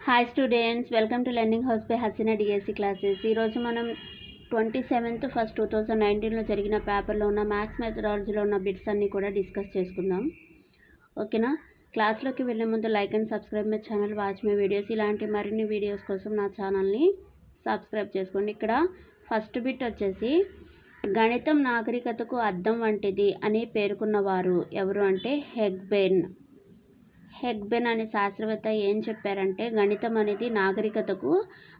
Hi students welcome to learning house by Hasina DSC classes ఈరోజు మనం twenty seventh first two thousand నైన్టీన్లో జరిగిన పేపర్లో ఉన్న మ్యాథ్స్ మెథడాలజీలో ఉన్న బిట్స్ అన్నీ కూడా డిస్కస్ చేసుకుందాం. ఓకేనా క్లాస్లోకి వెళ్ళే ముందు like and subscribe my channel watch my videos ఇలాంటి మరిన్ని వీడియోస్ కోసం నా ఛానల్ని సబ్స్క్రైబ్ చేసుకోండి. ఇక్కడ ఫస్ట్ బిట్ వచ్చేసి గణితం నాగరికతకు అద్దం వంటిది అని పేర్కొన్నవారు ఎవరు అంటే హెగ్బెన్ హెగ్బెన్ అనే శాస్త్రవేత్త ఏం చెప్పారంటే గణితం అనేది నాగరికతకు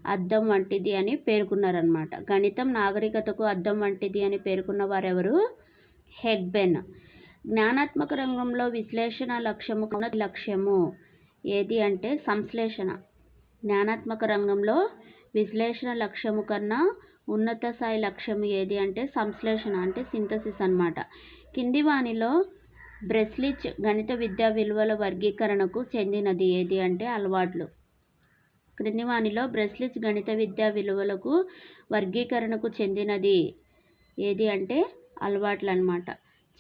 అద్దం వంటిది అని పేర్కొన్నారనమాట గణితం నాగరికతకు అద్దం వంటిది అని పేర్కొన్న వారెవరు హెగ్బెన్. జ్ఞానాత్మక రంగంలో విశ్లేషణ లక్ష్యము కన్నా లక్ష్యము. ఏది అంటే సంశ్లేషణ. జ్ఞానాత్మక రంగంలో విశ్లేషణ లక్ష్యము కన్నా ఉన్నత స్థాయి లక్ష్యం ఏది అంటే సంశ్లేషణ అంటే సింథసిస్ అన్నమాట. కింది వానిలో బ్రెస్లిచ్ గణిత విద్యా విలువల వర్గీకరణకు చెందినది ఏది అంటే అలవాట్లు. క్రింది వానిలో బ్రెస్లిచ్ గణిత విద్యా విలువలకు వర్గీకరణకు చెందినది ఏది అంటే అలవాట్లు అన్నమాట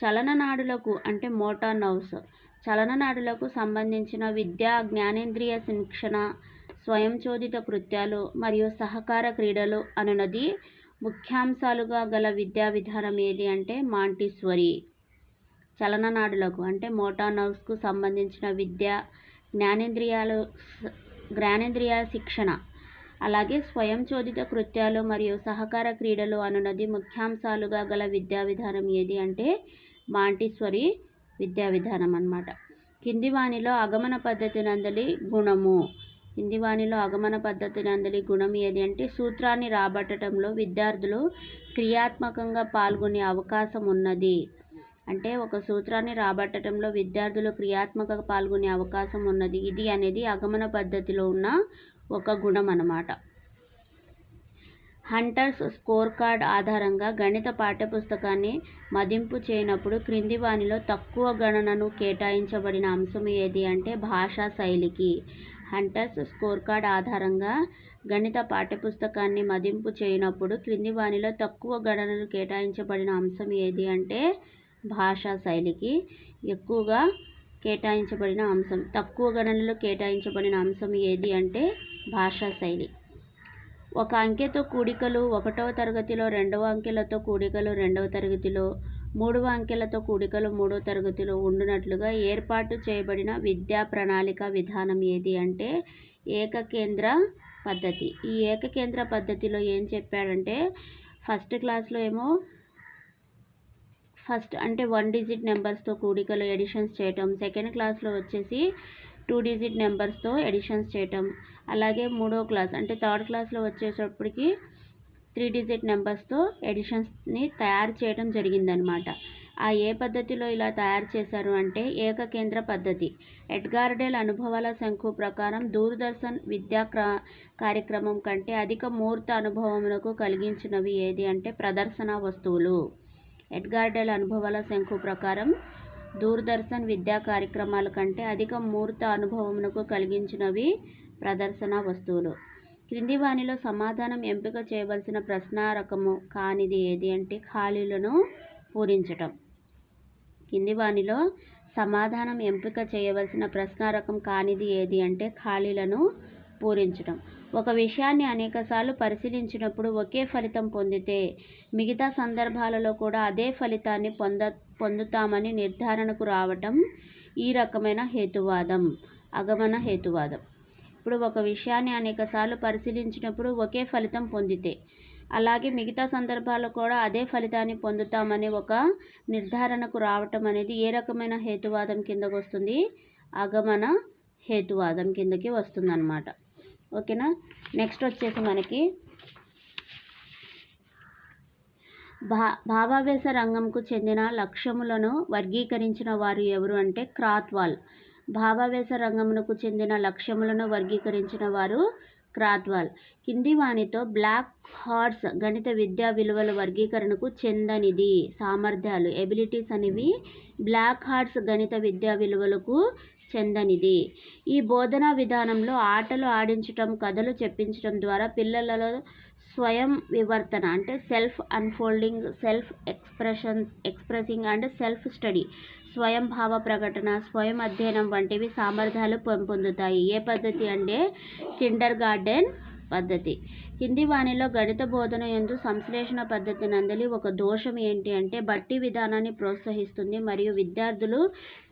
చలననాడులకు అంటే మోటార్ నౌస్. చలననాడులకు సంబంధించిన విద్యా జ్ఞానేంద్రియ శిక్షణ స్వయంచోదిత కృత్యాలు మరియు సహకార క్రీడలు అనునది ముఖ్యాంశాలుగా గల విద్యా విధానం ఏది అంటే మాంటిస్వరి. చలననాడులకు అంటే మోటార్ నర్వ్స్కు సంబంధించిన విద్య జ్ఞానేంద్రియాలు జ్ఞానేంద్రియ శిక్షణ అలాగే స్వయంచోదిత కృత్యాలు మరియు సహకార క్రీడలు అనున్నది ముఖ్యాంశాలుగా గల విద్యా విధానం ఏది అంటే మాంటిస్వరి విద్యా విధానం అన్నమాట. కింది ఆగమన అగమన పద్ధతి నందలి గుణము. కింది వానిలో అగమన పద్ధతి నందలి గుణం ఏది అంటే సూత్రాన్ని రాబట్టడంలో విద్యార్థులు క్రియాత్మకంగా పాల్గొనే అవకాశం ఉన్నది. అంటే ఒక సూత్రాన్ని రాబట్టడంలో విద్యార్థులు క్రియాత్మక పాల్గొనే అవకాశం ఉన్నది. ఇది అనేది అగమన పద్ధతిలో ఉన్న ఒక గుణం అన్నమాట. హంటర్స్ స్కోర్ కార్డ్ ఆధారంగా గణిత పాఠ్యపుస్తకాన్ని మదింపు చేయనప్పుడు క్రింది వానిలో తక్కువ గణనను కేటాయించబడిన అంశం ఏది అంటే భాషా శైలికి. హంటర్స్ స్కోర్ కార్డ్ ఆధారంగా గణిత పాఠ్యపుస్తకాన్ని మదింపు చేయనప్పుడు క్రింది వానిలో తక్కువ గణనను కేటాయించబడిన అంశం ఏది అంటే భాషా శైలికి ఎక్కువగా కేటాయించబడిన అంశం. తక్కువ గణనలో కేటాయించబడిన అంశం ఏది అంటే భాషా శైలి. ఒక అంకెతో కూడికలు ఒకటవ తరగతిలో రెండవ అంకెలతో కూడికలు రెండవ తరగతిలో మూడవ అంకెలతో కూడికలు మూడవ తరగతిలో ఉండునట్లుగా ఏర్పాటు చేయబడిన విద్యా ప్రణాళిక విధానం ఏది అంటే ఏకకేంద్ర పద్ధతి. ఈ ఏకకేంద్ర పద్ధతిలో ఏం చెప్పాడంటే ఫస్ట్ క్లాస్లో ఏమో ఫస్ట్ అంటే వన్ డిజిట్ నెంబర్స్తో కూడికలు ఎడిషన్స్ చేయటం. సెకండ్ క్లాస్లో వచ్చేసి టూ డిజిట్ నెంబర్స్తో ఎడిషన్స్ చేయటం. అలాగే మూడో క్లాస్ అంటే థర్డ్ క్లాస్లో వచ్చేటప్పటికి త్రీ డిజిట్ నెంబర్స్తో ఎడిషన్స్ని తయారు చేయడం జరిగిందనమాట ఆ ఏ పద్ధతిలో ఇలా తయారు చేశారు అంటే ఏకకేంద్ర పద్ధతి. ఎడ్గార్డెల్ అనుభవాల శంకు ప్రకారం దూరదర్శన్ విద్యా కార్యక్రమం కంటే అధిక ముహూర్త అనుభవములకు కలిగించినవి ఏది అంటే ప్రదర్శన వస్తువులు. ఎడ్గార్డెల్ అనుభవాల శంకు ప్రకారం దూరదర్శన్ విద్యా కార్యక్రమాల కంటే అధిక మూర్త అనుభవమునకు కలిగించినవి ప్రదర్శన వస్తువులు. క్రింది వానిలో సమాధానం ఎంపిక చేయవలసిన ప్రశ్న రకము కానిది ఏది అంటే ఖాళీలను పూరించటం. కింది వానిలో సమాధానం ఎంపిక చేయవలసిన ప్రశ్న రకం కానిది ఏది అంటే ఖాళీలను పూరించటం. ఒక విషయాన్ని అనేకసార్లు పరిశీలించినప్పుడు ఒకే ఫలితం పొందితే మిగతా సందర్భాలలో కూడా అదే ఫలితాన్ని పొంద పొందుతామని నిర్ధారణకు రావటం ఈ రకమైన హేతువాదం అగమన హేతువాదం. ఇప్పుడు ఒక విషయాన్ని అనేకసార్లు పరిశీలించినప్పుడు ఒకే ఫలితం పొందితే అలాగే మిగతా సందర్భాల్లో కూడా అదే ఫలితాన్ని పొందుతామని ఒక నిర్ధారణకు రావటం అనేది ఏ రకమైన హేతువాదం కిందకు వస్తుంది అగమన హేతువాదం కిందకి వస్తుందన్నమాట. ఓకేనా? నెక్స్ట్ వచ్చేసి మనకి భా భావావేశ రంగంకు చెందిన లక్ష్యములను వర్గీకరించిన వారు ఎవరు అంటే క్రాత్వాల్. భావావేశ రంగమునకు చెందిన లక్ష్యములను వర్గీకరించిన వారు క్రాత్వాల్. కింది వాణితో బ్లాక్ హార్స్ గణిత విద్యా విలువల వర్గీకరణకు చెందనిది. సామర్థ్యాలు ఎబిలిటీస్ అనేవి బ్లాక్ హార్ట్స్ గణిత విద్యా విలువలకు చెందనిది. ఈ బోధనా విధానంలో ఆటలు ఆడించటం కథలు చెప్పించడం ద్వారా పిల్లలలో స్వయం వివర్తన అంటే self unfolding self expression expressing and self study స్వయం భావ ప్రకటన స్వయం అధ్యయనం వంటివి సామర్థ్యాలు పెంపొందుతాయి. ఏ పద్ధతి అంటే కిండర్ గార్డెన్ పద్ధతి. కింది వాణిలో గణిత బోధన ఎందు సంశ్లేషణ పద్ధతి నందలి ఒక దోషం ఏంటి అంటే బట్టి విధానాన్ని ప్రోత్సహిస్తుంది మరియు విద్యార్థులు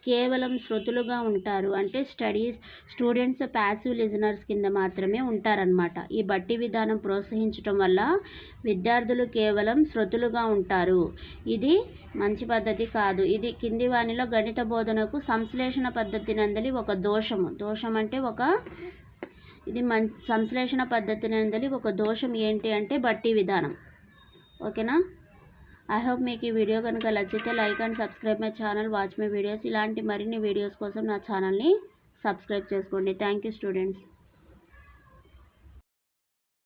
కేవలం శృతులుగా ఉంటారు. అంటే స్టడీస్ స్టూడెంట్స్ ప్యాసివ్ లిజనర్స్ కింద మాత్రమే ఉంటారనమాట ఈ బట్టి విధానం ప్రోత్సహించడం వల్ల విద్యార్థులు కేవలం శృతులుగా ఉంటారు. ఇది మంచి పద్ధతి కాదు. ఇది కింది వాణిలో గణిత బోధనకు సంశ్లేషణ పద్ధతి నందలి ఒక దోషము. దోషం అంటే ఒక ఇది మన్ సంశ్లేషణ పద్ధతి నందలి ఒక దోషం ఏంటి అంటే బట్టి విధానం. ఓకేనా? ఐ హోప్ మీకు ఈ వీడియో కనుక నచ్చితే like and subscribe my channel watch my videos ఇలాంటి మరిన్ని వీడియోస్ కోసం నా ఛానల్ని సబ్స్క్రైబ్ చేసుకోండి. Thank you students